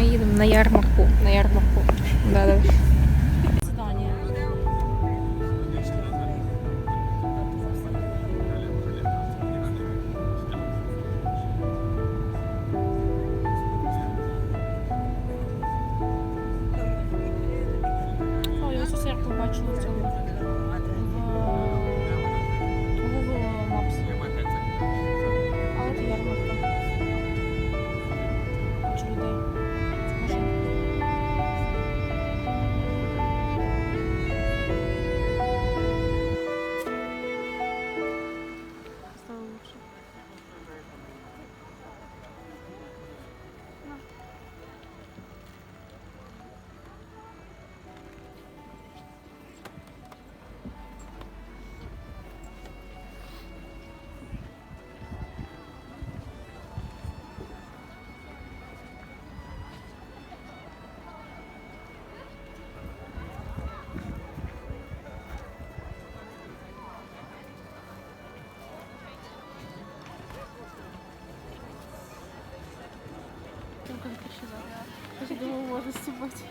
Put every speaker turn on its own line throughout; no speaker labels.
Ми їдемо на ярмарку. На ярмарку. Да, да. Ой, я цю церкву бачила Только красиво. Я думаю, можно снимать.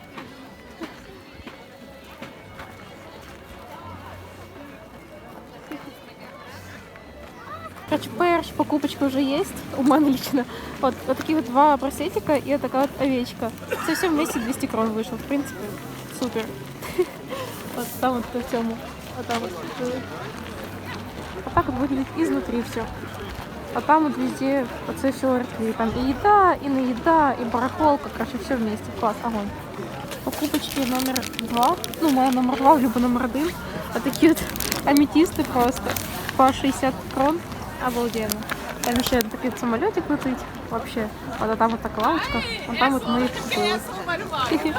Короче, перші покупочка вже є у мене лично. От, от такі от два браслетика і от така от овечка. Це все вместе 200 крон вийшло. В принципі, супер. От там от в цьому. От там от. Вот так вот выглядит изнутри все. А там вот везде оце все архив. Там и еда, и на еда, и барахолка. Короче, все вместе. Класс, огонь. Покупочки номер два. Ну, моя номер два, либо номер один. А такие вот аметисты просто. По 60 крон. Обалденно. Там еще такой самолетик летить. Вообще. Вот а там вот такая лавочка. А там вот мы их купили.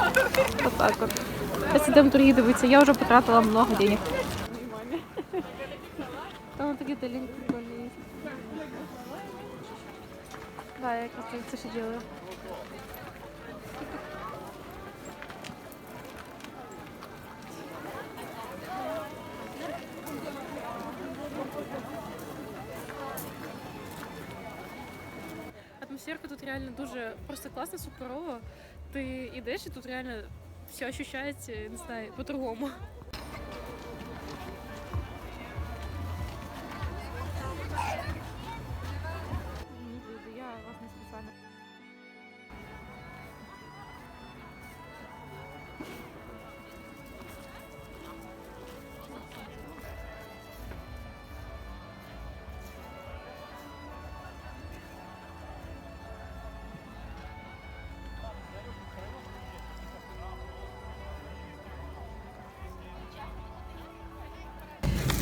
Вот так вот. Сейчас идем тури дивитися. Я уже потратила много денег. Там вот такие Да, я как раз это делаю. Атмосферка тут реально дуже просто класна, суперова. Ти йдеш і тут реально все ощущається, не знаю, по-другому.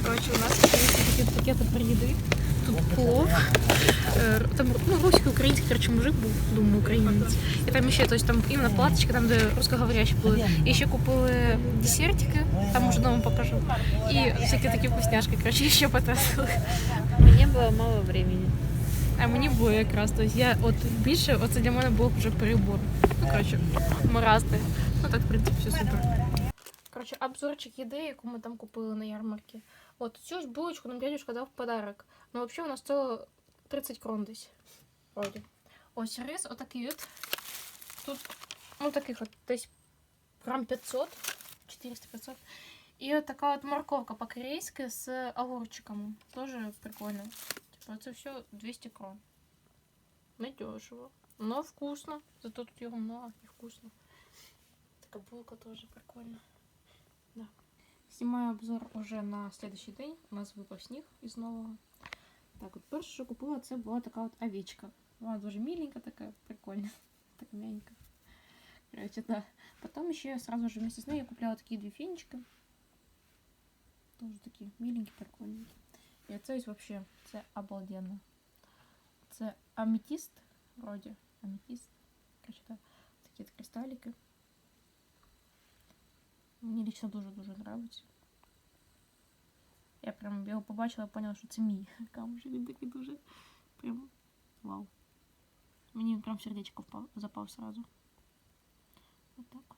Короче, у нас есть такие пакеты про еды. Тут плов. Е, Там ну, русський, український, короче, мужик був, думаю, українець. І там ще, то есть там іменно платочки, там, де русскоговорящі були. І ще купили десертики, там уже дома покажу. І всякі такі вкусняшки, короче, ще потратили.
Мне было мало времени.
А мені було якраз, то есть я от більше, оце для мене був вже перебор. Ну, короче, маразти. Ну так, в принципі, все супер. Короче, обзорчик їди, яку ми там купили на ярмарці. От цю ось булочку нам дядюшка дав в подарок. Ну, взагалі, вона стоїла 30 крон десь. Вроді. Ось рис, отакий от. Тут, ну, таких от десь грам 500, 400-500. І от така от морковка по-корейськи з огурчиками. Тоже прикольно. Типа, це все 200 крон. Не дешево. Но вкусно. Зато тут його много і вкусно. Така булка тоже прикольна. Да. Знімаю обзор уже на следующий день. У нас випав сніг із нового. Так, от перше, що купила, це була така от овечка. Вона дуже миленька така, прикольна. Так мягенька. Короче, да. Потом еще сразу же вместе с ней я купляла такие две фенечки. Тоже такие миленькие, прикольненькие. І це ось вообще, це обалденно. Це аметист, вроде. Аметист. Короче, да. Такі от кристалики. Мені лично дуже-дуже нравиться. Я прям його побачила і поняла, що це мій камушек. Він такий дуже прям вау. Мені він прям в сердечко впав, запав сразу. Вот так.